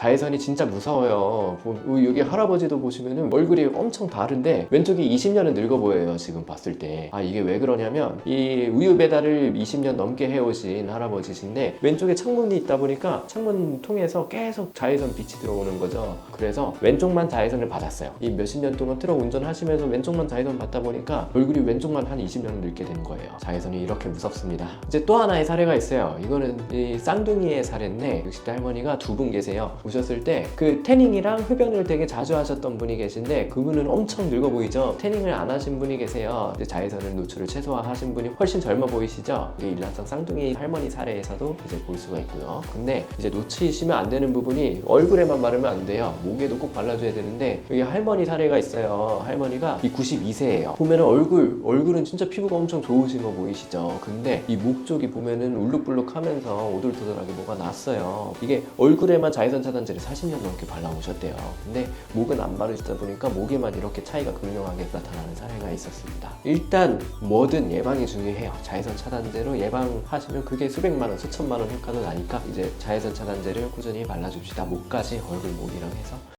자외선이 진짜 무서워요. 보- 여기 할아버지도 보시면은 얼굴이 엄청 다른데 왼쪽이 20년은 늙어 보여요. 지금 봤을 때. 아 이게 왜 그러냐면 이 우유 배달을 20년 넘게 해오신 할아버지신데 왼쪽에 창문이 있다 보니까 창문 통해서 계속 자외선 빛이 들어오는 거죠. 그래서 왼쪽만 자외선을 받았어요. 이 몇십 년 동안 트럭 운전하시면서 왼쪽만 자외선 받다 보니까 얼굴이 왼쪽만 한 20년을 늙게 된 거예요. 자외선이 이렇게 무섭습니다. 이제 또 하나의 사례가 있어요. 이거는 이 쌍둥이의 사례인데 60대 할머니가 두 분 계세요. 오셨을 때 그 태닝이랑 흡연을 되게 자주 하셨던 분이 계신데 그분은 엄청 늙어 보이죠. 태닝을 안 하신 분이 계세요. 자외선을 노출을 최소화하신 분이 훨씬 젊어 보이시죠. 이게 일란성 쌍둥이 할머니 사례에서도 이제 볼 수가 있고요. 근데 이제 놓치시면 안 되는 부분이 얼굴에만 바르면 안 돼요. 목에도 꼭 발라줘야 되는데 여기 할머니 사례가 있어요. 할머니가 이 92세예요. 보면은 얼굴 얼굴은 진짜 피부가 엄청 좋으신 거 보이시죠. 근데 이 목 쪽이 보면은 울룩불룩하면서 오돌토돌하게 뭐가 났어요. 이게 얼굴에만 자외선 차단제를 40년 넘게 발라오셨대요. 근데 목은 안 바르시다 보니까 목에만 이렇게 차이가 극명하게 나타나는 사례가 있었습니다. 일단 뭐든 예방이 중요해요. 자외선 차단제로 예방하시면 그게 수백만 원, 수천만 원 효과도 나니까 이제 자외선 차단제를 꾸준히 발라줍시다. 목까지 얼굴, 목이랑 해서